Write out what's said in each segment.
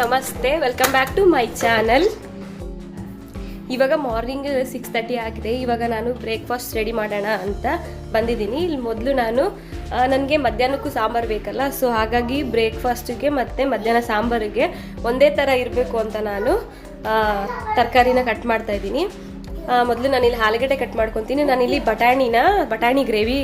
ನಮಸ್ತೆ welcome back to my channel ಇವಾಗ morning six thirty ಆಗಿದೆ. ಇವಾಗ ನಾನು ಬ್ರೇಕ್ಫಾಸ್ಟ್ ರೆಡಿ ಮಾಡೋಣ ಅಂತ ಬಂದಿದ್ದೀನಿ. ಇಲ್ಲಿ ಮೊದಲು ನಾನು ನನಗೆ ಮಧ್ಯಾಹ್ನಕ್ಕೂ ಸಾಂಬಾರು ಬೇಕಲ್ಲ ಸೊ ಹಾಗಾಗಿ ಬ್ರೇಕ್ಫಾಸ್ಟಿಗೆ ಮತ್ತು ಮಧ್ಯಾಹ್ನ ಸಾಂಬಾರಿಗೆ ಒಂದೇ ಥರ ಇರಬೇಕು ಅಂತ ನಾನು ತರಕಾರಿನ ಕಟ್ ಮಾಡ್ತಾ ಇದ್ದೀನಿ. ಮೊದಲು ನಾನು ಇಲ್ಲಿ ಆಲೂಗಡ್ಡೆ ಕಟ್ ಮಾಡ್ಕೊತೀನಿ. ನಾನಿಲ್ಲಿ ಬಟಾಣಿನ, ಬಟಾಣಿ ಗ್ರೇವಿ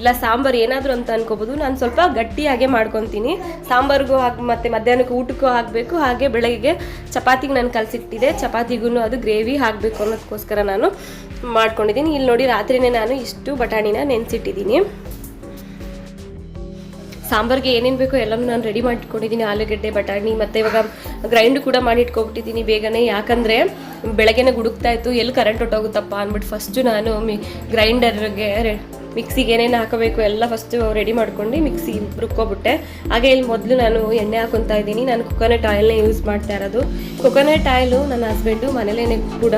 ಇಲ್ಲ ಸಾಂಬಾರು ಏನಾದರೂ ಅಂತ ಅನ್ಕೋಬೋದು. ನಾನು ಸ್ವಲ್ಪ ಗಟ್ಟಿಯಾಗೆ ಮಾಡ್ಕೊತೀನಿ. ಸಾಂಬಾರಿಗೂ ಹಾಕಿ ಮತ್ತು ಮಧ್ಯಾಹ್ನಕ್ಕೆ ಊಟಕ್ಕೂ ಹಾಕಬೇಕು. ಹಾಗೆ ಬೆಳಗ್ಗೆ ಚಪಾತಿಗೆ ನಾನು ಕಲಸಿಟ್ಟಿದೆ. ಚಪಾತಿಗೂ ಅದು ಗ್ರೇವಿ ಹಾಕಬೇಕು ಅನ್ನೋದಕ್ಕೋಸ್ಕರ ನಾನು ಮಾಡ್ಕೊಂಡಿದ್ದೀನಿ. ಇಲ್ಲಿ ನೋಡಿ ರಾತ್ರಿನೇ ನಾನು ಇಷ್ಟು ಬಟಾಣಿನ ನೆನೆಸಿಟ್ಟಿದ್ದೀನಿ. ಸಾಂಬಾರ್ಗೆ ಏನೇನು ಬೇಕೋ ಎಲ್ಲನೂ ನಾನು ರೆಡಿ ಮಾಡಿಟ್ಕೊಂಡಿದ್ದೀನಿ ಆಲೂಗಡ್ಡೆ, ಬಟಾಣಿ ಮತ್ತು ಇವಾಗ ಗ್ರೈಂಡ್ ಕೂಡ ಮಾಡಿ ಇಟ್ಕೊಬಿಟ್ಟಿದ್ದೀನಿ ಬೇಗನೆ. ಯಾಕಂದರೆ ಬೆಳಗ್ಗೆನೇ ಗುಡುಕ್ತಾ ಇತ್ತು, ಎಲ್ಲಿ ಕರೆಂಟ್ ಹೊಟ್ಟೋಗುತ್ತಪ್ಪ ಅಂದ್ಬಿಟ್ಟು ಫಸ್ಟು ನಾನು ಮಿ ಗ್ರೈಂಡರ್ಗೆ ಮಿಕ್ಸಿಗೆ ಏನೇನು ಹಾಕಬೇಕು ಎಲ್ಲ ಫಸ್ಟು ರೆಡಿ ಮಾಡ್ಕೊಂಡು ಮಿಕ್ಸಿ ರುಬ್ಕೊಬಿಟ್ಟೆ. ಹಾಗೆ ಇಲ್ಲಿ ಮೊದಲು ನಾನು ಎಣ್ಣೆ ಹಾಕೊತಾ ಇದ್ದೀನಿ. ನಾನು ಕೊಕೊನಟ್ ಆಯಿಲ್ನೇ ಯೂಸ್ ಮಾಡ್ತಾ ಇರೋದು. ಕೊಕೊನಟ್ ಆಯಿಲು ನನ್ನ ಹಸ್ಬೆಂಡು ಮನೇಲೇ ಕೂಡ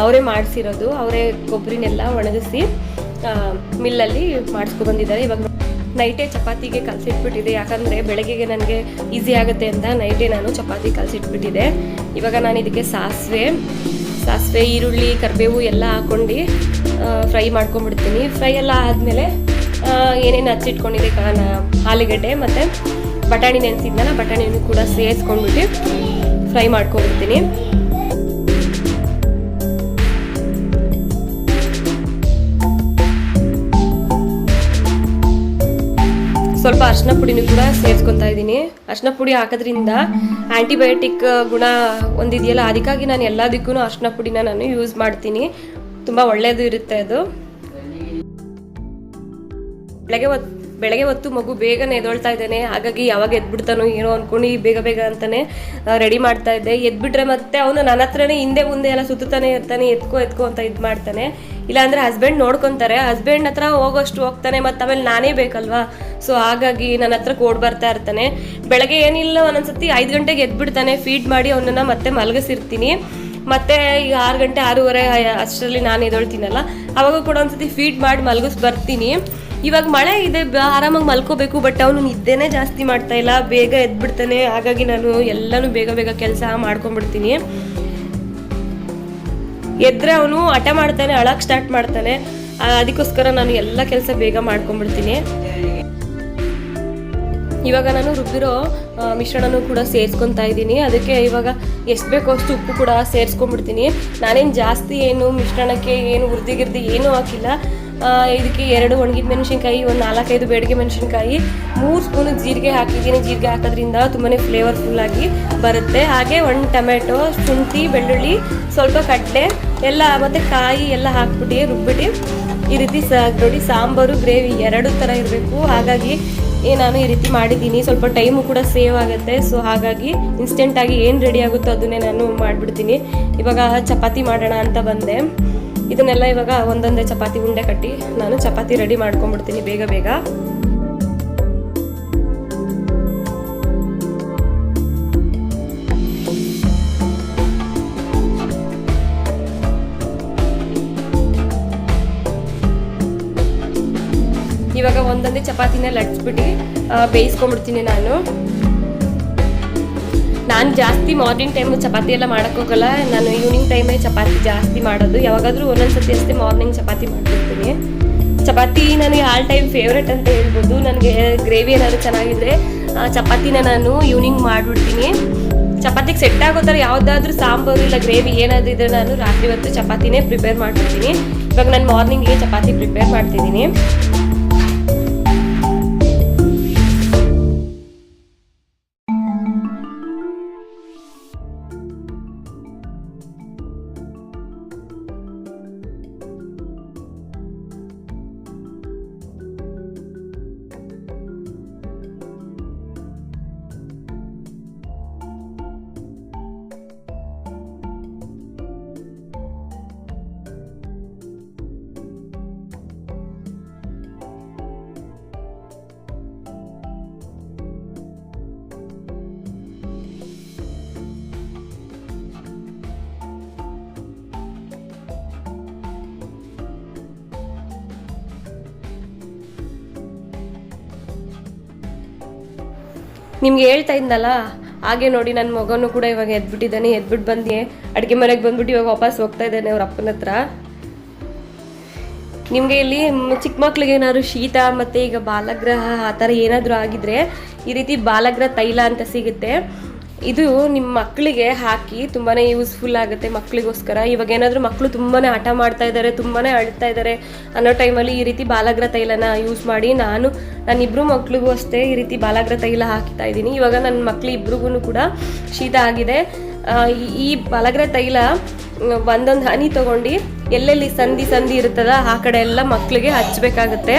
ಅವರೇ ಮಾಡಿಸಿರೋದು. ಅವರೇ ಕೊಬ್ಬರಿನೆಲ್ಲ ಒಣಗಿಸಿ ಮಿಲ್ಲಲ್ಲಿ ಮಾಡಿಸ್ಕೊಬಂದಿದ್ದಾರೆ ಇವಾಗ ನೈಟೇ ಚಪಾತಿಗೆ ಕಲಸಿಟ್ಬಿಟ್ಟಿದೆ. ಯಾಕಂದರೆ ಬೆಳಗ್ಗೆಗೆ ನನಗೆ ಈಸಿ ಆಗುತ್ತೆ ಅಂತ ನೈಟೇ ನಾನು ಚಪಾತಿ ಕಲಸಿಟ್ಬಿಟ್ಟಿದೆ. ಇವಾಗ ನಾನು ಇದಕ್ಕೆ ಸಾಸಿವೆ ಸಾಸಿವೆ, ಈರುಳ್ಳಿ, ಕರಿಬೇವು ಎಲ್ಲ ಹಾಕ್ಕೊಂಡು ಫ್ರೈ ಮಾಡ್ಕೊಂಡ್ಬಿಡ್ತೀನಿ. ಫ್ರೈ ಎಲ್ಲ ಆದಮೇಲೆ ಏನೇನು ಹಚ್ಚಿಟ್ಕೊಂಡಿದೆ ಕಾನ ಆಲೂಗಡ್ಡೆ ಮತ್ತು ಬಟಾಣಿ ನೆನೆಸಿದ್ನಲ್ಲ ಬಟಾಣಿಯನ್ನು ಕೂಡ ಸೇರಿಸ್ಕೊಂಡ್ಬಿಟ್ಟು ಫ್ರೈ ಮಾಡ್ಕೊಂಡ್ಬಿಡ್ತೀನಿ. ಸ್ವಲ್ಪ ಅರ್ಶಿನ ಪುಡಿನೂ ಕೂಡ ಸೇರಿಸ್ಕೊತಾ ಇದ್ದೀನಿ. ಅರ್ಶಿನ ಪುಡಿ ಹಾಕೋದ್ರಿಂದ ಆ್ಯಂಟಿಬಯೋಟಿಕ್ ಗುಣ ಒಂದಿದೆಯಲ್ಲ ಅದಕ್ಕಾಗಿ ನಾನು ಎಲ್ಲದಕ್ಕೂ ಅರ್ಶಿನ ಪುಡಿನ ನಾನು ಯೂಸ್ ಮಾಡ್ತೀನಿ. ತುಂಬ ಒಳ್ಳೆಯದು ಇರುತ್ತೆ ಅದು. ಬೆಳಗ್ಗೆ ಹೊತ್ತು ಬೆಳಗ್ಗೆ ಹೊತ್ತು ಮಗು ಬೇಗನೆ ಎದೊಳ್ತಾ ಇದ್ದಾನೆ. ಹಾಗಾಗಿ ಯಾವಾಗ ಎದ್ಬಿಡ್ತಾನೋ ಏನೋ ಅನ್ಕೊಂಡು ಬೇಗ ಬೇಗ ಅಂತಾನೆ ರೆಡಿ ಮಾಡ್ತಾ ಇದ್ದೆ. ಎದ್ಬಿಟ್ರೆ ಮತ್ತೆ ಅವನು ನನ್ನ ಹತ್ರನೇ ಹಿಂದೆ ಮುಂದೆ ಎಲ್ಲ ಸುತ್ತಾನೆ ಇರ್ತಾನೆ ಎತ್ಕೋ ಎತ್ಕೋ ಅಂತ ಇದು ಮಾಡ್ತಾನೆ. ಇಲ್ಲಾಂದ್ರೆ ಹಸ್ಬೆಂಡ್ ನೋಡ್ಕೊತಾರೆ. ಹಸ್ಬೆಂಡ್ ಹತ್ರ ಹೋಗೋಷ್ಟು ಹೋಗ್ತಾನೆ, ಮತ್ತು ಆಮೇಲೆ ನಾನೇ ಬೇಕಲ್ವಾ? ಸೊ ಹಾಗಾಗಿ ನನ್ನ ಹತ್ರ ಕೋಡ್ ಬರ್ತಾ ಇರ್ತಾನೆ. ಬೆಳಗ್ಗೆ ಏನಿಲ್ಲ ಒಂದೊಂದ್ಸತಿ ಐದು ಗಂಟೆಗೆ ಎದ್ಬಿಡ್ತಾನೆ. ಫೀಡ್ ಮಾಡಿ ಅವನನ್ನ ಮತ್ತೆ ಮಲಗಿಸಿರ್ತೀನಿ. ಮತ್ತೆ ಈಗ ಆರು ಗಂಟೆ ಆರೂವರೆ, ಅಷ್ಟರಲ್ಲಿ ನಾನು ಎದೊಳ್ತೀನಲ್ಲ, ಅವಾಗ ಕೂಡ ಒಂದ್ಸತಿ ಫೀಡ್ ಮಾಡಿ ಮಲಗಿಸ್ ಬರ್ತೀನಿ. ಇವಾಗ ಮಳೆ ಇದೆ ಆರಾಮಾಗಿ ಮಲ್ಕೋಬೇಕು ಬಟ್ ಅವನು ನಿದ್ದೆನೇ ಜಾಸ್ತಿ ಮಾಡ್ತಾ ಇಲ್ಲ. ಬೇಗ ಎದ್ಬಿಡ್ತಾನೆ. ಹಾಗಾಗಿ ನಾನು ಎಲ್ಲನೂ ಬೇಗ ಬೇಗ ಕೆಲಸ ಮಾಡ್ಕೊಂಡ್ಬಿಡ್ತೀನಿ. ಎದ್ರೆ ಅವನು ಹಠ ಮಾಡ್ತಾನೆ, ಅಳಕ್ ಸ್ಟಾರ್ಟ್ ಮಾಡ್ತಾನೆ. ಅದಕ್ಕೋಸ್ಕರ ನಾನು ಎಲ್ಲ ಕೆಲಸ ಬೇಗ ಮಾಡ್ಕೊಂಡ್ಬಿಡ್ತೀನಿ. ಇವಾಗ ನಾನು ರುಬ್ಬಿರೋ ಮಿಶ್ರಣನು ಕೂಡ ಸೇರಿಸ್ಕೊತಾ ಇದ್ದೀನಿ. ಅದಕ್ಕೆ ಇವಾಗ ಎಷ್ಟು ಬೇಕೋ ಅಷ್ಟು ಉಪ್ಪು ಕೂಡ ಸೇರಿಸ್ಕೊಂಡ್ಬಿಡ್ತೀನಿ. ನಾನೇನು ಜಾಸ್ತಿ ಏನು ಮಿಶ್ರಣಕ್ಕೆ ಏನು ಹುರ್ದಿ ಗಿರ್ದಿ ಏನೂ ಹಾಕಿಲ್ಲ. ಇದಕ್ಕೆ ಎರಡು ಒಣಗಿದ ಮೆಣಸಿನ್ಕಾಯಿ, ಒಂದು ನಾಲ್ಕೈದು ಬೇಡಿಗೆ ಮೆಣಸಿನ್ಕಾಯಿ, ಮೂರು ಸ್ಪೂನ್ ಜೀರಿಗೆ ಹಾಕಿದ್ದೀನಿ. ಜೀರಿಗೆ ಹಾಕೋದ್ರಿಂದ ತುಂಬಾ ಫ್ಲೇವರ್ಫುಲ್ ಆಗಿ ಬರುತ್ತೆ. ಹಾಗೆ ಒಂದು ಟೊಮೆಟೊ, ಶುಂಠಿ, ಬೆಳ್ಳುಳ್ಳಿ, ಸ್ವಲ್ಪ ಕಡಲೆ, ಎಲ್ಲ ಮತ್ತು ಕಾಯಿ ಎಲ್ಲ ಹಾಕ್ಬಿಟ್ಟು ರುಬ್ಬಿಟ್ಟು ಈ ರೀತಿ ನೋಡಿ, ಸಾಂಬಾರು, ಗ್ರೇವಿ ಎರಡು ಥರ ಇರಬೇಕು. ಹಾಗಾಗಿ ನಾನು ಈ ರೀತಿ ಮಾಡಿದ್ದೀನಿ. ಸ್ವಲ್ಪ ಟೈಮು ಕೂಡ ಸೇವ್ ಆಗುತ್ತೆ. ಸೊ, ಹಾಗಾಗಿ ಇನ್ಸ್ಟೆಂಟಾಗಿ ಏನು ರೆಡಿ ಆಗುತ್ತೋ ಅದನ್ನೇ ನಾನು ಮಾಡಿಬಿಡ್ತೀನಿ. ಇವಾಗ ಚಪಾತಿ ಮಾಡೋಣ ಅಂತ ಬಂದೆ. ಇದನ್ನೆಲ್ಲ ಇವಾಗ ಒಂದೊಂದೇ ಚಪಾತಿ ಉಂಡೆ ಕಟ್ಟಿ ನಾನು ಚಪಾತಿ ರೆಡಿ ಮಾಡ್ಕೊಂಡ್ಬಿಡ್ತೀನಿ ಬೇಗ ಬೇಗ. ಇವಾಗ ಒಂದೊಂದೇ ಚಪಾತಿನ ಲಟ್ಸ್ಬಿಟ್ಟು ಬೇಯಿಸ್ಕೊಂಡ್ಬಿಡ್ತೀನಿ ನಾನು. ನಾನು ಜಾಸ್ತಿ ಮಾರ್ನಿಂಗ್ ಟೈಮು ಚಪಾತಿ ಎಲ್ಲ ಮಾಡೋಕ್ಕೋಗಲ್ಲ ನಾನು ಈವ್ನಿಂಗ್ ಟೈಮೇ ಚಪಾತಿ ಜಾಸ್ತಿ ಮಾಡೋದು. ಯಾವಾಗಾದರೂ ಒಂದೊಂದು ಸತಿ ಅಷ್ಟೇ ಮಾರ್ನಿಂಗ್ ಚಪಾತಿ ಮಾಡ್ತಿರ್ತೀನಿ. ಚಪಾತಿ ನನಗೆ ಆಲ್ ಟೈಮ್ ಫೇವ್ರೆಟ್ ಅಂತ ಹೇಳ್ಬೋದು. ನನಗೆ ಗ್ರೇವಿ ಏನಾದರೂ ಚೆನ್ನಾಗಿದ್ರೆ ಆ, ಚಪಾತಿನ ನಾನು ಈವ್ನಿಂಗ್ ಮಾಡಿಬಿಡ್ತೀನಿ. ಚಪಾತಿಗೆ ಸೆಟ್ ಆಗೋ ಥರ ಯಾವುದಾದ್ರೂ ಸಾಂಬಾರು ಇಲ್ಲ ಗ್ರೇವಿ ಏನಾದರೂ ಇದ್ರೆ ನಾನು ರಾತ್ರಿ ಹೊತ್ತು ಚಪಾತಿನೇ ಪ್ರಿಪೇರ್ ಮಾಡ್ತಿರ್ತೀನಿ ಇವಾಗ ನಾನು ಮಾರ್ನಿಂಗ್ಗೆ ಚಪಾತಿ ಪ್ರಿಪೇರ್ ಮಾಡ್ತಿದ್ದೀನಿ. ನಿಮ್ಗೆ ಹೇಳ್ತಾ ಇದ್ನಲ್ಲ, ಹಾಗೆ ನೋಡಿ ನನ್ನ ಮಗನೂ ಕೂಡ ಇವಾಗ ಎದ್ಬಿಟ್ಟಿದ್ದಾನೆ ಎದ್ಬಿಟ್ಟು ಬಂದು ಅಡುಗೆ ಮನೆಗೆ ಬಂದ್ಬಿಟ್ಟು ಇವಾಗ ವಾಪಸ್ ಹೋಗ್ತಾ ಇದ್ದಾನೆ ಅವ್ರ ಅಪ್ಪನ ಹತ್ರ. ನಿಮಗೆ ಇಲ್ಲಿ ಚಿಕ್ಕ ಮಕ್ಳಿಗೆ ಏನಾದ್ರು ಶೀತ ಮತ್ತು ಈಗ ಬಾಲಗ್ರಹ ಆ ಥರ ಏನಾದರೂ ಆಗಿದ್ರೆ ಈ ರೀತಿ ಬಾಲಗ್ರಹ ತೈಲ ಅಂತ ಸಿಗುತ್ತೆ. ಇದು ನಿಮ್ಮ ಮಕ್ಕಳಿಗೆ ಹಾಕಿ ತುಂಬಾ ಯೂಸ್ಫುಲ್ ಆಗುತ್ತೆ ಮಕ್ಕಳಿಗೋಸ್ಕರ ಇವಾಗ ಏನಾದರೂ ಮಕ್ಕಳು ತುಂಬಾ ಹಠ ಮಾಡ್ತಾ ಇದ್ದಾರೆ ತುಂಬಾ ಅಳ್ತಾ ಇದ್ದಾರೆ ಅನ್ನೋ ಟೈಮಲ್ಲಿ ಈ ರೀತಿ ಬಾಲಾಗ್ರ ತೈಲನ ಯೂಸ್ ಮಾಡಿ ನಾನು ನನ್ನ ಇಬ್ಬರು ಮಕ್ಳಿಗೂ ಅಷ್ಟೇ ಈ ರೀತಿ ಬಾಲಾಗ್ರ ತೈಲ ಹಾಕ್ತಾ ಇದ್ದೀನಿ. ಇವಾಗ ನನ್ನ ಮಕ್ಳು ಇಬ್ರಿಗೂ ಕೂಡ ಶೀತ ಆಗಿದೆ. ಈ- ಬಾಲಾಗ್ರ ತೈಲ ಒಂದೊಂದು ಹನಿ ತಗೊಂಡು ಎಲ್ಲೆಲ್ಲಿ ಸಂಧಿ ಸಂಧಿ ಇರ್ತದ ಆ ಕಡೆ ಎಲ್ಲ ಮಕ್ಕಳಿಗೆ ಹಚ್ಚಬೇಕಾಗತ್ತೆ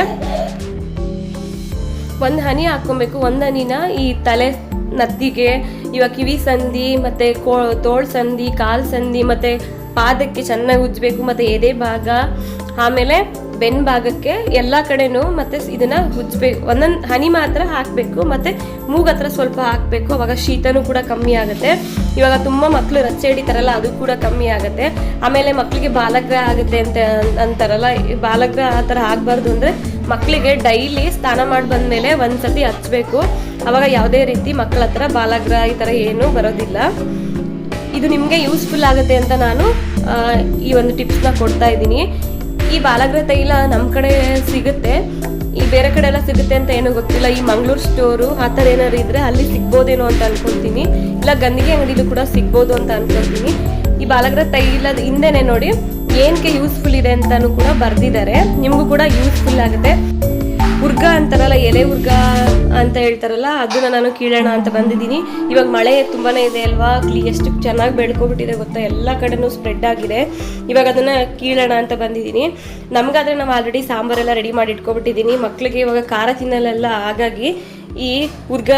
ಒಂದು ಹನಿ ಹಾಕ್ಕೊಬೇಕು, ಒಂದು ಹನಿನ ಈ ತಲೆ ನತ್ತಿಗೆ ಇವಾಗ ಕಿವಿ ಸಂಧಿ, ಮತ್ತೆ ಕೋ, ತೋಳ್ ಸಂಧಿ, ಕಾಲ್ ಸಂಧಿ, ಮತ್ತೆ ಪಾದಕ್ಕೆ ಚೆನ್ನಾಗಿ ಉಜ್ಜಬೇಕು, ಮತ್ತೆ ಎದೆ ಭಾಗ, ಆಮೇಲೆ ಬೆನ್ ಭಾಗಕ್ಕೆ ಎಲ್ಲ ಕಡೆನೂ ಮತ್ತೆ ಇದನ್ನ ಉಜ್ಬೇಕು ಒಂದೊಂದು ಹನಿ ಮಾತ್ರ ಹಾಕಬೇಕು, ಮತ್ತೆ ಮೂಗತ್ರ ಸ್ವಲ್ಪ ಹಾಕಬೇಕು, ಅವಾಗ ಶೀತನೂ ಕೂಡ ಕಮ್ಮಿ ಆಗುತ್ತೆ. ಇವಾಗ ತುಂಬ ಮಕ್ಕಳು ರಚ್ಚೆ ಹಿಡಿತಾರಲ್ಲ, ಅದು ಕೂಡ ಕಮ್ಮಿ ಆಗುತ್ತೆ. ಆಮೇಲೆ ಮಕ್ಕಳಿಗೆ ಬಾಲಗ್ರಹ ಆಗುತ್ತೆ ಅಂತ ಅಂತಾರಲ್ಲ ಬಾಲಗ್ರಹ ಆ ಥರ ಆಗಬಾರ್ದು ಅಂದರೆ ಮಕ್ಕಳಿಗೆ ಡೈಲಿ ಸ್ನಾನ ಮಾಡಿ ಬಂದಮೇಲೆ ಒಂದ್ಸತಿ ಹಚ್ಚಬೇಕು ಅವಾಗ ಯಾವುದೇ ರೀತಿ ಮಕ್ಕಳ ಹತ್ರ ಬಾಲಗ್ರಹ ಈ ಥರ ಏನೂ ಬರೋದಿಲ್ಲ. ಇದು ನಿಮಗೆ ಯೂಸ್ಫುಲ್ ಆಗುತ್ತೆ ಅಂತ ನಾನು ಈ ಒಂದು ಟಿಪ್ಸ್ನ ಕೊಡ್ತಾ ಇದ್ದೀನಿ. ಈ ಬಾಲಗ್ರಹ ತೈಲ ನಮ್ಮ ಕಡೆ ಸಿಗುತ್ತೆ. ಈ ಬೇರೆ ಕಡೆ ಎಲ್ಲ ಸಿಗುತ್ತೆ ಅಂತ ಏನೂ ಗೊತ್ತಿಲ್ಲ. ಈ ಮಂಗಳೂರು ಸ್ಟೋರು ಆ ಥರ ಏನಾದ್ರು ಇದ್ರೆ ಅಲ್ಲಿ ಸಿಗ್ಬೋದೇನೋ ಅಂತ ಅನ್ಕೊಂತೀನಿ. ಇಲ್ಲ, ಗಂದಿಗೆ ಅಂಗಡಿಲೂ ಕೂಡ ಸಿಗ್ಬೋದು ಅಂತ ಅನ್ಕೊಂತೀನಿ. ಈ ಬಾಲಗ್ರಹ ತೈಲದ ಹಿಂದೆನೆ ನೋಡಿ ಏನಕ್ಕೆ ಯೂಸ್ಫುಲ್ ಇದೆ ಅಂತಾನು ಕೂಡ ಬರ್ದಿದ್ದಾರೆ. ನಿಮಗೂ ಕೂಡ ಯೂಸ್ಫುಲ್ ಆಗುತ್ತೆ. ಉರ್ಗ ಅಂತಾರಲ್ಲ, ಎಲೆ ಉರ್ಗ ಅಂತ ಹೇಳ್ತಾರಲ್ಲ, ಅದನ್ನ ನಾನು ಕೀಳೋಣ ಅಂತ ಬಂದಿದ್ದೀನಿ. ಇವಾಗ ಮಳೆ ತುಂಬಾನೇ ಇದೆ ಅಲ್ವಾ? ಎಷ್ಟು ಚೆನ್ನಾಗಿ ಬೆಳ್ಕೊಬಿಟ್ಟಿದೆ ಗೊತ್ತಾ? ಎಲ್ಲ ಕಡೆನೂ ಸ್ಪ್ರೆಡ್ ಆಗಿದೆ. ಇವಾಗ ಅದನ್ನ ಕೀಳೋಣ ಅಂತ ಬಂದಿದ್ದೀನಿ. ನಮ್ಗಾದ್ರೆ ನಾವು ಆಲ್ರೆಡಿ ಸಾಂಬಾರೆಲ್ಲ ರೆಡಿ ಮಾಡಿ ಇಟ್ಕೊಬಿಟ್ಟಿದ್ದೀನಿ ಮಕ್ಕಳಿಗೆ ಇವಾಗ ಖಾರ ತಿನ್ನಲೆಲ್ಲ ಹಾಗಾಗಿ ಈ ಉರ್ಗ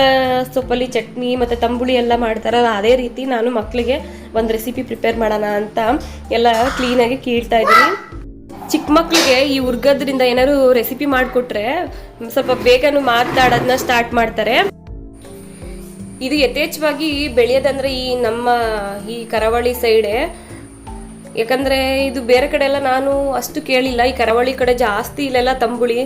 ಸೊಪ್ಪಲ್ಲಿ ಚಟ್ನಿ ಮತ್ತು ತಂಬುಳಿ ಎಲ್ಲ ಮಾಡ್ತಾರಲ್ಲ ಅದೇ ರೀತಿ ನಾನು ಮಕ್ಕಳಿಗೆ ಒಂದು ರೆಸಿಪಿ ಪ್ರಿಪೇರ್ ಮಾಡೋಣ ಅಂತ ಎಲ್ಲ ಕ್ಲೀನಾಗಿ ಕೀಳ್ತಾ ಇದ್ದೀನಿ. ಚಿಕ್ಕ ಮಕ್ಳಿಗೆ ಈ ಉರ್ಗದ್ರಿಂದ ಏನಾದ್ರು ರೆಸಿಪಿ ಮಾಡಿಕೊಟ್ರೆ ಸ್ವಲ್ಪ ಬೇಗನು ಮಾತಾಡೋದನ್ನ ಸ್ಟಾರ್ಟ್ ಮಾಡ್ತಾರೆ. ಇದು ಯಥೇಚ್ಛವಾಗಿ ಬೆಳೆಯೋದಂದ್ರೆ ಈ ನಮ್ಮ ಈ ಕರಾವಳಿ ಸೈಡೆ ಯಾಕಂದ್ರೆ ಇದು ಬೇರೆ ಕಡೆ ಎಲ್ಲ ನಾನು ಅಷ್ಟು ಕೇಳಿಲ್ಲ. ಈ ಕರಾವಳಿ ಕಡೆ ಜಾಸ್ತಿ ಇಲ್ಲೆಲ್ಲ ತಂಬುಳಿ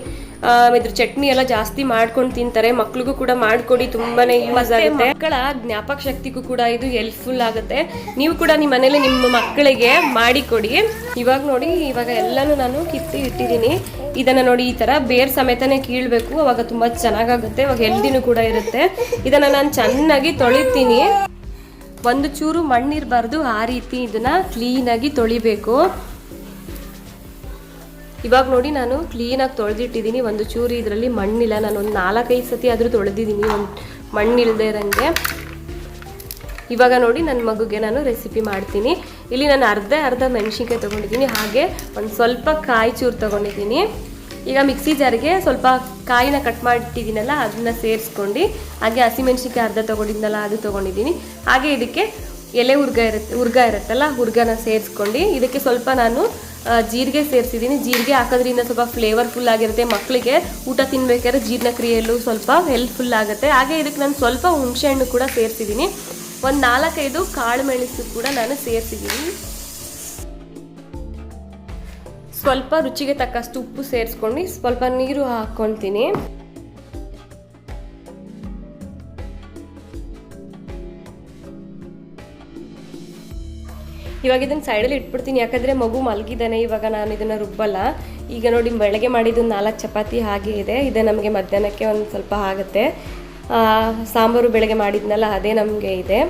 ಇದ್ರ ಚಟ್ನಿ ಎಲ್ಲ ಜಾಸ್ತಿ ಮಾಡ್ಕೊಂಡು ತಿಂತಾರೆ. ಮಕ್ಳಿಗೂ ಕೂಡ ಮಾಡ್ಕೊಡಿ ತುಂಬಾನೇ ಯೂಸ್ ಆಗುತ್ತೆ. ಮಕ್ಕಳ ಜ್ಞಾಪಕ ಶಕ್ತಿಗೂ ಕೂಡ ಇದು ಹೆಲ್ಪ್ಫುಲ್ ಆಗುತ್ತೆ. ನೀವು ಕೂಡ ನಿಮ್ಮ ಮನೇಲಿ ನಿಮ್ಮ ಮಕ್ಕಳಿಗೆ ಮಾಡಿಕೊಡಿ. ಇವಾಗ ನೋಡಿ ಇವಾಗ ಎಲ್ಲಾನು ನಾನು ಕಿತ್ತಿ ಇಟ್ಟಿದ್ದೀನಿ. ಇದನ್ನ ನೋಡಿ ಈ ತರ ಬೇರ್ ಸಮೇತನೇ ಕೀಳ್ಬೇಕು. ಅವಾಗ ತುಂಬಾ ಚೆನ್ನಾಗಾಗುತ್ತೆ. ಅವಾಗ ಹೆಲ್ದಿನೂ ಕೂಡ ಇರುತ್ತೆ. ಇದನ್ನ ನಾನು ಚೆನ್ನಾಗಿ ತೊಳಿತೀನಿ. ಒಂದು ಚೂರು ಮಣ್ಣಿರಬಾರ್ದು ಆ ರೀತಿ ಇದನ್ನ ಕ್ಲೀನಾಗಿ ತೊಳಿಬೇಕು. ಇವಾಗ ನೋಡಿ ನಾನು ಕ್ಲೀನಾಗಿ ತೊಳೆದಿಟ್ಟಿದ್ದೀನಿ ಒಂದು ಚೂರು ಇದರಲ್ಲಿ ಮಣ್ಣಿಲ್ಲ. ನಾನು ಒಂದು ನಾಲ್ಕೈದು ಸತಿ ಆದರೂ ತೊಳೆದಿದ್ದೀನಿ ಒಂದು ಮಣ್ಣಿಲ್ಲದೆ ಇರಂಗೆ. ಇವಾಗ ನೋಡಿ ನನ್ನ ಮಗುಗೆ ನಾನು ರೆಸಿಪಿ ಮಾಡ್ತೀನಿ. ಇಲ್ಲಿ ನಾನು ಅರ್ಧ ಅರ್ಧ ಮೆಣಸಿನ್ಕಾಯಿ ತೊಗೊಂಡಿದ್ದೀನಿ. ಹಾಗೆ ಒಂದು ಸ್ವಲ್ಪ ಕಾಯಿ ಚೂರು ತೊಗೊಂಡಿದ್ದೀನಿ. ಈಗ ಮಿಕ್ಸಿ ಜಾರಿಗೆ ಸ್ವಲ್ಪ ಕಾಯಿನ ಕಟ್ ಮಾಡಿಟ್ಟಿದ್ದೀನಲ್ಲ ಅದನ್ನ ಸೇರಿಸ್ಕೊಂಡು, ಹಾಗೆ ಹಸಿಮೆಣ್ಸಿನ್ಕಾಯಿ ಅರ್ಧ ತೊಗೊಂಡಿದ್ನಲ್ಲ, ಅದು ತೊಗೊಂಡಿದ್ದೀನಿ. ಹಾಗೆ ಇದಕ್ಕೆ ಎಲೆ ಹುರ್ಗ ಇರುತ್ತೆ, ಹುರ್ಗ ಇರುತ್ತಲ್ಲ, ಹುರ್ಗನ ಸೇರಿಸ್ಕೊಂಡು, ಇದಕ್ಕೆ ಸ್ವಲ್ಪ ನಾನು ಜೀರಿಗೆ ಸೇರಿಸಿದ್ದೀನಿ. ಜೀರಿಗೆ ಹಾಕೋದ್ರಿಂದ ಸ್ವಲ್ಪ ಫ್ಲೇವರ್ಫುಲ್ ಆಗಿರುತ್ತೆ. ಮಕ್ಕಳಿಗೆ ಊಟ ತಿನ್ಬೇಕಾದ್ರೆ ಜೀರ್ಣ ಕ್ರಿಯೆಯಲ್ಲೂ ಸ್ವಲ್ಪ ಹೆಲ್ಪ್ಫುಲ್ ಆಗುತ್ತೆ. ಹಾಗೆ ಇದಕ್ಕೆ ನಾನು ಸ್ವಲ್ಪ ಹುಣಸೆ ಹಣ್ಣು ಕೂಡ ಸೇರಿಸಿದ್ದೀನಿ. ಒಂದು ನಾಲ್ಕೈದು ಕಾಳು ಮೆಣಸು ಕೂಡ ನಾನು ಸೇರಿಸಿದ್ದೀನಿ. ಸ್ವಲ್ಪ ರುಚಿಗೆ ತಕ್ಕಷ್ಟು ಉಪ್ಪು ಸೇರಿಸ್ಕೊಂಡು ಸ್ವಲ್ಪ ನೀರು ಹಾಕ್ಕೊತೀನಿ ಇವಾಗ ಇದನ್ನ ಸೈಡಲ್ಲಿ ಇಟ್ಬಿಡ್ತೀನಿ, ಯಾಕಂದ್ರೆ ಮಗು ಮಲಗಿದ್ದಾನೆ ಇವಾಗ ನಾನು ಇದನ್ನ ರುಬ್ಬಲ್ಲ. ಈಗ ನೋಡಿ ಬೆಳಗ್ಗೆ ಮಾಡಿದ್ದು ನಾಲ್ಕು ಚಪಾತಿ ಹಾಗೆ ಇದೆ. ಇದೆ ನಮಗೆ ಮಧ್ಯಾಹ್ನಕ್ಕೆ ಒಂದು ಸ್ವಲ್ಪ ಆಗುತ್ತೆ. ಸಾಂಬಾರು ಬೆಳಗ್ಗೆ ಮಾಡಿದ್ನಲ್ಲ, ಅದೇ ನಮಗೆ ಇದೆ.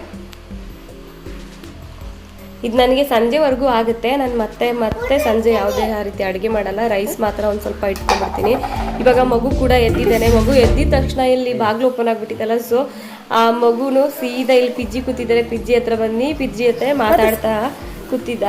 ಇದು ನನಗೆ ಸಂಜೆವರೆಗೂ ಆಗುತ್ತೆ. ನಾನು ಮತ್ತೆ ಮತ್ತೆ ಸಂಜೆ ಯಾವುದೇ ರೀತಿ ಅಡುಗೆ ಮಾಡಲ್ಲ. ರೈಸ್ ಮಾತ್ರ ಒಂದು ಸ್ವಲ್ಪ ಇಟ್ಕೊಂಡ್ಬಿಡ್ತೀನಿ. ಇವಾಗ ಮಗು ಕೂಡ ಎದ್ದಿದ್ದಾನೆ. ಮಗು ಎದ್ದಿದ ತಕ್ಷಣ ಇಲ್ಲಿ ಬಾಗಿಲು ಓಪನ್ ಆಗಿಬಿಟ್ಟಿದ್ದಲ್ಲ ಸೊ ಆ ಮಗುನು ಸೀದಾ ಇಲ್ಲಿ ಪಿಜ್ಜಿ ಕೂತಿದ್ದಾರೆ ಪಿಜ್ಜಿ ಹತ್ರ ಬನ್ನಿ. ಪಿಜ್ಜಿ ಹತ್ರ ಮಾತಾಡ್ತಾ ಕೂತಿದ್ದ.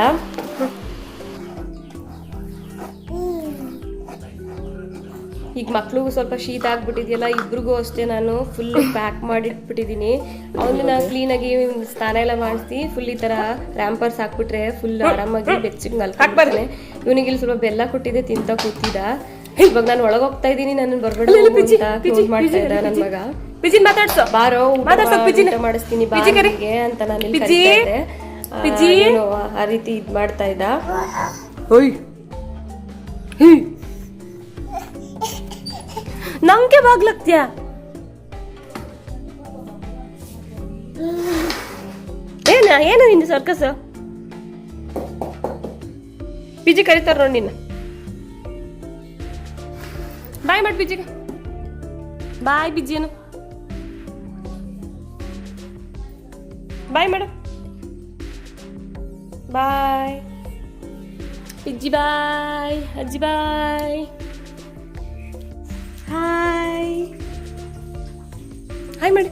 ಈಗ ಮಕ್ಳಿಗೂ ಸ್ವಲ್ಪ ಶೀತ ಆಗ್ಬಿಟ್ಟಿದೆಯಲ್ಲ ಇಬ್ರಿಗೂ ಅಷ್ಟೇ ನಾನು ಫುಲ್ ಪ್ಯಾಕ್ ಮಾಡಿಟ್ಬಿಟ್ಟಿದ್ದೀನಿ ಅವನ್ನ ಕ್ಲೀನಾಗಿ ಸ್ನಾನ ಎಲ್ಲ ಮಾಡಿಸಿ ಫುಲ್ ಈ ಥರ ರ್ಯಾಂಪರ್ಸ್ ಹಾಕ್ಬಿಟ್ರೆ ಫುಲ್ ಆರಾಮಾಗಿ ಬೆಚ್ಚಿಗೆ ಮಲ್ಕೊಂಡ್ಬರ್ತಾನೆ ಇವನಿಗೆ ಇಲ್ಲಿ ಸ್ವಲ್ಪ ಬೆಲ್ಲ ಕೊಟ್ಟಿದ್ದೆ ತಿಂತ ಕೂತಿದ್ದ. ಇವಾಗ ನಾನು ಒಳಗೆ ಹೋಗ್ತಾ ಇದ್ದೀನಿ ನಾನು ಬರ್ಬೇಡ ಅಂತ ಮಾಡ್ತಾ ಇದ್ದ ನನ್ನ ಮಗ. ಪಿಜಿನ್ ಮಾತಾಡ್ಸೋ. ಬಾರೋ ಮಾತಾಡ್ಸು, ಮಾಡಿಸ್ತೀನಿ ಬಾರಿಗೆ ಅಂತ ನಾನು ಇಲ್ಲಿ ಪಿಜಿ. ಆ, ರೀತಿ ಇದ್ ಮಾಡ್ತಾ ಇದ್ದ. ಓಯ್. ನಂಗೆ ಬಾಗ್ಲಾಗ್ತೀಯಾ ಏನ ಏನು ನಿಂದು ಸರ್ಕಸ್ ಪಿಜಿ ಕರೀತಾರ ನೋಡಿ ನಿನ್ನ ಬಾಯ್ ಮಾಡಿ ಪಿಜಿಗೆ ಬಾಯ್ ಪಿಜಿಯನ್ನು ಬಾಯ್ ಮೇಡಮ್ ಬಾಯ್ ಪಿಜ್ಜಿ ಬಾಯ್ ಅಜ್ಜಿ ಬಾಯ್ ಹಾಯ್ ಹಾಯ್ ಮಾಡಿ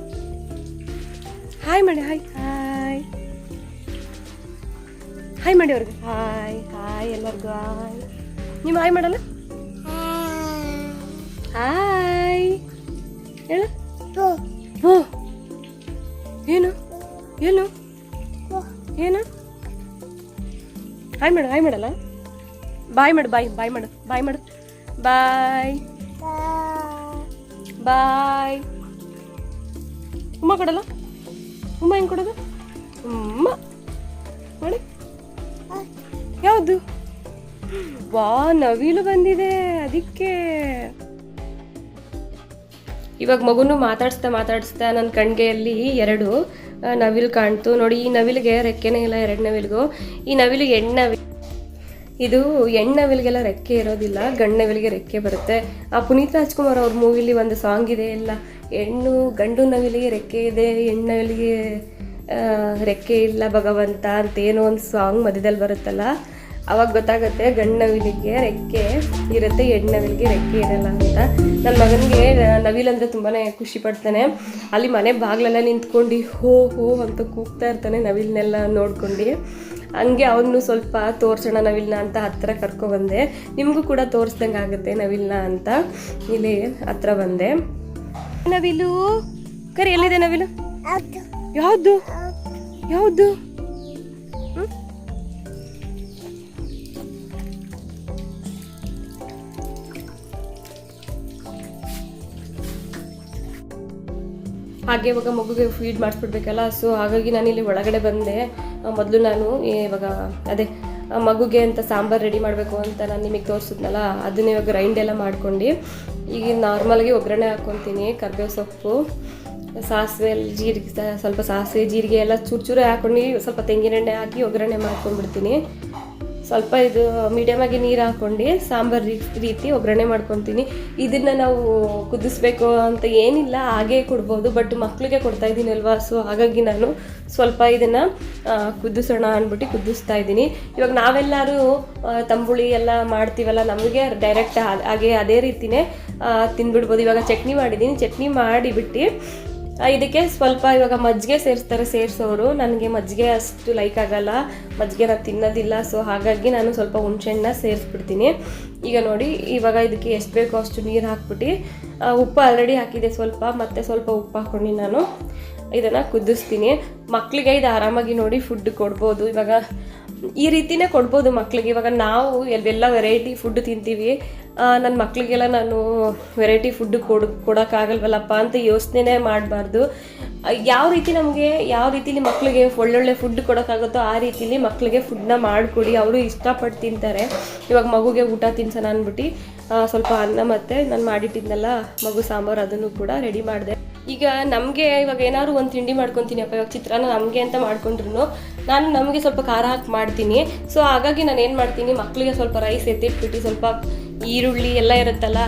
ಹಾಯ್ ಮಾಡಿ ಹಾಯ್ ಹಾಯ್ ಹಾಯ್ ಮಾಡಿ ಅವ್ರಿಗೆ. ಹಾಯ್ ಹಾಯ್ ಎಲ್ಲರಿಗೂ. ಹಾಯ್ ನೀವು ಹಾಯ್ ಮಾಡಲ್ಲ? ಹಾಯ್ ಹೇಳು. ಓ ಏನು? ಏನು? ಏನು? ಹಾಯ್ ಮಾಡು ಹಾಯ್ ಮಾಡಲ್ಲ? ಬಾಯ್ ಮಾಡು ಬಾಯ್ ಬಾಯ್ ಮಾಡು ಬಾಯ್ ಮಾಡು. ಬಾಯ್ ಬಾಯ್ ಉಮ್ಮ ಕೊಡಲ್ಲ? ಉಮ್ಮ ಹೆಂಗೆ ಕೊಡೋದು? ಉಮ್ಮ. ನೋಡಿ. ಯಾವುದು? ವಾ, ನವಿಲು ಬಂದಿದೆ, ಅದಕ್ಕೆ. ಇವಾಗ ಮಗುನು ಮಾತಾಡಿಸ್ತಾ ಮಾತಾಡಿಸ್ತಾ ನನ್ನ ಕಣ್ಗೆಯಲ್ಲಿ ಎರಡು ನವಿಲು ಕಾಣ್ತು. ನೋಡಿ, ಈ ನವಿಲಿಗೆ ರೆಕ್ಕೆನೇ ಇಲ್ಲ, ಎರಡು ನವಿಲಿಗೂ. ಈ ನವಿಲು ಹೆಣ್ಣವಿ ಇದು ಎಣ್ಣವಿಲ್ಗೆಲ್ಲ ರೆಕ್ಕೆ ಇರೋದಿಲ್ಲ ಗಂಡನವಿಲಿಗೆ ರೆಕ್ಕೆ ಬರುತ್ತೆ. ಆ ಪುನೀತ್ ರಾಜ್ಕುಮಾರ್ ಅವ್ರ ಮೂವಿಲಿ ಒಂದು ಸಾಂಗ್ ಇದೆ ಎಲ್ಲ ಹೆಣ್ಣು ಗಂಡು ನವಿಲಿಗೆ ರೆಕ್ಕೆ ಇದೆ ಹೆಣ್ಣವಿಲಿಗೆ ಆ, ರೆಕ್ಕೆ ಇಲ್ಲ ಭಗವಂತ ಅಂತ ಏನೋ ಒಂದು ಸಾಂಗ್ ಮಧ್ಯದಲ್ಲಿ ಬರುತ್ತಲ್ಲ ಅವಾಗ ಗೊತ್ತಾಗುತ್ತೆ ಗಂಡು ನವಿಲಿಗೆ ರೆಕ್ಕೆ ಇರುತ್ತೆ ಹೆಣ್ಣು ನವಿಲಿಗೆ ರೆಕ್ಕೆ ಇರಲ್ಲ ಅಂತ. ನನ್ನ ಮಗನಿಗೆ ನವಿಲ್ ಅಂದರೆ ತುಂಬಾ ಖುಷಿ ಪಡ್ತಾನೆ. ಅಲ್ಲಿ ಮನೆ ಬಾಗ್ಲೆಲ್ಲ ನಿಂತ್ಕೊಂಡು ಹೋ ಹೋ ಅಂತ ಕೂಗ್ತಾ ಇರ್ತಾನೆ ನವಿಲ್ನೆಲ್ಲ ನೋಡ್ಕೊಂಡು. ಹಂಗೆ ಅವನು ಸ್ವಲ್ಪ ತೋರ್ಸೋಣ ನವಿಲ್ನ ಅಂತ ಹತ್ರ ಕರ್ಕೊಬಂದೆ ನಿಮಗೂ ಕೂಡ ತೋರಿಸ್ದಂಗೆ ಆಗುತ್ತೆ ನವಿಲ್ನ ಅಂತ. ಇಲ್ಲಿ ಹತ್ರ ಬಂದೆ. ನವಿಲು? ಕರಿ ಎಲ್ಲಿದೆ ನವಿಲು? ಯಾವುದು? ಯಾವ್ದು? ಹಾಗೆ ಇವಾಗ ಮಗುಗೆ ಫೀಡ್ ಮಾಡಿಸ್ಬಿಡ್ಬೇಕಲ್ಲ ಸೊ ಹಾಗಾಗಿ ನಾನು ಇಲ್ಲಿ ಒಳಗಡೆ ಬಂದೆ. ಮೊದಲು ನಾನು ಇವಾಗ ಅದೇ ಮಗುಗೆ ಅಂತ ಸಾಂಬಾರು ರೆಡಿ ಮಾಡಬೇಕು ಅಂತ ನಾನು ನಿಮಗೆ ತೋರಿಸಿದ್ನಲ್ಲ ಅದನ್ನ ಇವಾಗ ಗ್ರೈಂಡ್ ಎಲ್ಲ ಮಾಡ್ಕೊಂಡು ಈಗ ನಾರ್ಮಲ್ಗೆ ಒಗ್ಗರಣೆ ಹಾಕ್ಕೊತೀನಿ ಕರ್ಬೇವು ಸೊಪ್ಪು, ಸಾಸಿವೆ ಜೀರಿಗೆ, ಸ್ವಲ್ಪ ಸಾಸಿವೆ, ಜೀರಿಗೆ ಎಲ್ಲ ಚೂರು ಚೂರು ಹಾಕೊಂಡು, ಸ್ವಲ್ಪ ತೆಂಗಿನೆಣ್ಣೆ ಹಾಕಿ ಒಗ್ಗರಣೆ ಮಾಡ್ಕೊಂಡ್ಬಿಡ್ತೀನಿ. ಸ್ವಲ್ಪ ಇದು ಮೀಡಿಯಮ್ ಆಗಿ ನೀರು ಹಾಕ್ಕೊಂಡು ಸಾಂಬಾರು ರೀತಿ ಒಗ್ಗರಣೆ ಮಾಡ್ಕೊತೀನಿ. ಇದನ್ನು ನಾವು ಕುದಿಸ್ಬೇಕು ಅಂತ ಏನಿಲ್ಲ, ಹಾಗೇ ಕೊಡ್ಬೋದು ಬಟ್ ಮಕ್ಕಳಿಗೆ ಕೊಡ್ತಾ ಇದ್ದೀನಿ ಅಲ್ವಾ ಸೊ ಹಾಗಾಗಿ ನಾನು ಸ್ವಲ್ಪ ಇದನ್ನು ಕುದಿಸೋಣ ಅಂದ್ಬಿಟ್ಟು ಕುದಿಸ್ತಾ ಇದ್ದೀನಿ. ಇವಾಗ ನಾವೆಲ್ಲರೂ ತಂಬುಳಿ ಎಲ್ಲ ಮಾಡ್ತೀವಲ್ಲ, ನಮಗೆ ಡೈರೆಕ್ಟ್ ಹಾಗೆ ಅದೇ ರೀತಿನೇ ತಿಂದ್ಬಿಡ್ಬೋದು. ಇವಾಗ ಚಟ್ನಿ ಮಾಡಿದ್ದೀನಿ ಚಟ್ನಿ ಮಾಡಿಬಿಟ್ಟು ಇದಕ್ಕೆ ಸ್ವಲ್ಪ ಇವಾಗ ಮಜ್ಜಿಗೆ ಸೇರಿಸ್ತಾರೆ, ಸೇರಿಸೋರು. ನನಗೆ ಮಜ್ಜಿಗೆ ಅಷ್ಟು ಲೈಕ್ ಆಗಲ್ಲ. ಮಜ್ಜಿಗೆ ನಾನು ತಿನ್ನೋದಿಲ್ಲ. ಸೊ ಹಾಗಾಗಿ ನಾನು ಸ್ವಲ್ಪ ಹುಣಸೆಹಣ್ಣ ಸೇರಿಸ್ಬಿಡ್ತೀನಿ. ಈಗ ನೋಡಿ, ಇವಾಗ ಇದಕ್ಕೆ ಎಷ್ಟು ಬೇಕೋ ಅಷ್ಟು ನೀರು ಹಾಕ್ಬಿಟ್ಟು ಉಪ್ಪು ಆಲ್ರೆಡಿ ಹಾಕಿದೆ ಸ್ವಲ್ಪ. ಮತ್ತೆ ಸ್ವಲ್ಪ ಉಪ್ಪು ಹಾಕ್ಕೊಂಡು ನಾನು ಇದನ್ನು ಕುದಿಸ್ತೀನಿ. ಮಕ್ಕಳಿಗೆ ಇದು ಆರಾಮಾಗಿ ನೋಡಿ ಫುಡ್ ಕೊಡ್ಬೋದು. ಇವಾಗ ಈ ರೀತಿನೇ ಕೊಡ್ಬೋದು ಮಕ್ಕಳಿಗೆ ಇವಾಗ ನಾವು ಎಲ್ಲ ವೆರೈಟಿ ಫುಡ್ ತಿಂತೀವಿ. ನನ್ನ ಮಕ್ಕಳಿಗೆಲ್ಲ ನಾನು ವೆರೈಟಿ ಫುಡ್ ಕೊಡ್, ಕೊಡೋಕ್ಕಾಗಲ್ವಲ್ಲಪ್ಪ ಅಂತ ಯೋಚನೆ ಮಾಡಬಾರ್ದು. ಯಾವ ರೀತಿ ನಮಗೆ, ಯಾವ ರೀತಿಲಿ ಮಕ್ಕಳಿಗೆ ಒಳ್ಳೊಳ್ಳೆ ಫುಡ್ ಕೊಡೋಕ್ಕಾಗುತ್ತೋ ಆ ರೀತಿಲಿ ಮಕ್ಕಳಿಗೆ ಫುಡ್ನ ಮಾಡಿಕೊಡಿ. ಅವರು ಇಷ್ಟಪಟ್ಟು ತಿಂತಾರೆ. ಇವಾಗ ಮಗುಗೆ ಊಟ ತಿನ್ಸೋಣ ಅಂದ್ಬಿಟ್ಟು ಸ್ವಲ್ಪ ಅನ್ನ ಮತ್ತು ನಾನು ಮಾಡಿಟ್ಟಿದ್ನಲ್ಲ, ಮಗು ಸಾಂಬಾರು ಅದನ್ನು ಕೂಡ ರೆಡಿ ಮಾಡಿದೆ. ಈಗ ನಮಗೆ ಇವಾಗ ಏನಾದ್ರು ಒಂದು ತಿಂಡಿ ಮಾಡ್ಕೊತೀನಿ ಅಪ್ಪ ಇವಾಗ ಚಿತ್ರಾನ್ನ ನಮಗೆ ಅಂತ ಮಾಡ್ಕೊಂಡ್ರು ನಾನು ನಮಗೆ ಸ್ವಲ್ಪ ಖಾರ ಹಾಕಿ ಮಾಡ್ತೀನಿ. ಸೊ ಹಾಗಾಗಿ ನಾನು ಏನು ಮಾಡ್ತೀನಿ ಮಕ್ಕಳಿಗೆ ಸ್ವಲ್ಪ ರೈಸ್ ಎತ್ತಿಟ್ಬಿಟ್ಟು, ಸ್ವಲ್ಪ ಈರುಳ್ಳಿ ಎಲ್ಲ ಇರುತ್ತಲ್ಲ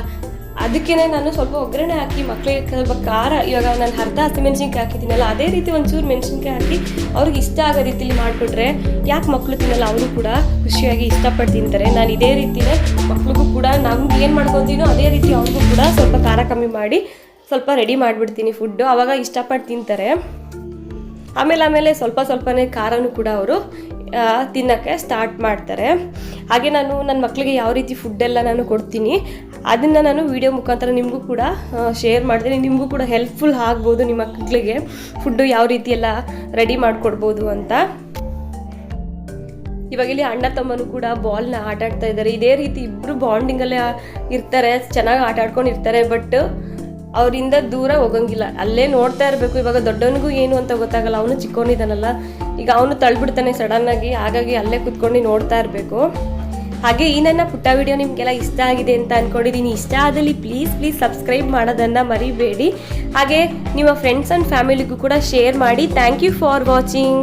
ಅದಕ್ಕೇ ನಾನು ಸ್ವಲ್ಪ ಒಗ್ಗರಣೆ ಹಾಕಿ ಮಕ್ಕಳಿಗೆ ಸ್ವಲ್ಪ ಖಾರ, ಇವಾಗ ನಾನು ಅರ್ಧ ಹಸಿಮೆಣ್ಸಿನ್ಕಾಯಿ ಹಾಕಿದ್ದೀನಲ್ಲ, ಅದೇ ರೀತಿ ಒಂಚೂರು ಮೆಣಸಿನ್ಕಾಯಿ ಹಾಕಿ, ಅವ್ರಿಗೆ ಇಷ್ಟ ಆಗೋ ರೀತಿಲಿ ಮಾಡಿಕೊಟ್ರೆ ಯಾಕೆ ಮಕ್ಕಳು ತಿನ್ನಲ್ಲ, ಅವರು ಕೂಡ ಖುಷಿಯಾಗಿ ಇಷ್ಟಪಟ್ಟು ತಿಂತಾರೆ. ನಾನು ಇದೇ ರೀತಿನೇ ಮಕ್ಳಿಗೂ ಕೂಡ ನಮ್ಗೆ ಏನು ಮಾಡ್ಕೊತೀನೋ, ಅದೇ ರೀತಿ ಅವ್ರಿಗೂ ಕೂಡ ಸ್ವಲ್ಪ ಖಾರ ಕಮ್ಮಿ ಮಾಡಿ ಸ್ವಲ್ಪ ರೆಡಿ ಮಾಡಿಬಿಡ್ತೀನಿ ಫುಡ್ಡು ಆವಾಗ ಇಷ್ಟಪಟ್ಟು ತಿಂತಾರೆ. ಆಮೇಲೆ ಆಮೇಲೆ ಸ್ವಲ್ಪ ಸ್ವಲ್ಪನೇ ಖಾರನೂ ಕೂಡ ಅವರು ತಿನ್ನೋಕ್ಕೆ ಸ್ಟಾರ್ಟ್ ಮಾಡ್ತಾರೆ. ಹಾಗೆ ನಾನು ನನ್ನ ಮಕ್ಕಳಿಗೆ ಯಾವ ರೀತಿ ಫುಡ್ಡೆಲ್ಲ ನಾನು ಕೊಡ್ತೀನಿ, ಅದನ್ನು ನಾನು ವಿಡಿಯೋ ಮುಖಾಂತರ ನಿಮಗೂ ಕೂಡ ಶೇರ್ ಮಾಡ್ತೀನಿ. ನಿಮಗೂ ಕೂಡ ಹೆಲ್ಪ್ಫುಲ್ ಆಗ್ಬೋದು ನಿಮ್ಮ ಮಕ್ಕಳಿಗೆ ಫುಡ್ಡು ಯಾವ ರೀತಿ ಎಲ್ಲ ರೆಡಿ ಮಾಡಿಕೊಡ್ಬೋದು ಅಂತ. ಇವಾಗ ಇಲ್ಲಿ ಅಣ್ಣ ತಮ್ಮನು ಕೂಡ ಬಾಲ್ನ ಆಟಾಡ್ತಾ ಇದ್ದಾರೆ. ಇದೇ ರೀತಿ ಇಬ್ಬರು ಬಾಂಡಿಂಗಲ್ಲೇ ಇರ್ತಾರೆ, ಚೆನ್ನಾಗಿ ಆಟಾಡ್ಕೊಂಡಿರ್ತಾರೆ ಬಟ್ ಅವರಿಂದ ದೂರ ಹೋಗಂಗಿಲ್ಲ. ಅಲ್ಲೇ ನೋಡ್ತಾ ಇರಬೇಕು. ಇವಾಗ ದೊಡ್ಡವನಿಗೂ ಏನು ಅಂತ ಗೊತ್ತಾಗಲ್ಲ. ಅವನು ಚಿಕ್ಕವನಿದ್ದಾನಲ್ಲ ಈಗ ಅವನು ತಳ್ಬಿಡ್ತಾನೆ ಸಡನ್ನಾಗಿ ಹಾಗಾಗಿ ಅಲ್ಲೇ ಕುತ್ಕೊಂಡು ನೋಡ್ತಾ ಇರಬೇಕು. ಹಾಗೆ ಈ ನನ್ನ ಪುಟ್ಟ ವಿಡಿಯೋ ನಿಮಗೆಲ್ಲ ಇಷ್ಟ ಆಗಿದೆ ಅಂತ ಅಂದ್ಕೊಂಡಿದ್ದೀನಿ ಇಷ್ಟ ಆದಲ್ಲಿ ಪ್ಲೀಸ್ ಪ್ಲೀಸ್ ಸಬ್ಸ್ಕ್ರೈಬ್ ಮಾಡೋದನ್ನು ಮರಿಬೇಡಿ. ಹಾಗೆ ನಿಮ್ಮ ಫ್ರೆಂಡ್ಸ್ ಆ್ಯಂಡ್ ಫ್ಯಾಮಿಲಿಗೂ ಕೂಡ ಶೇರ್ ಮಾಡಿ. Thank you for watching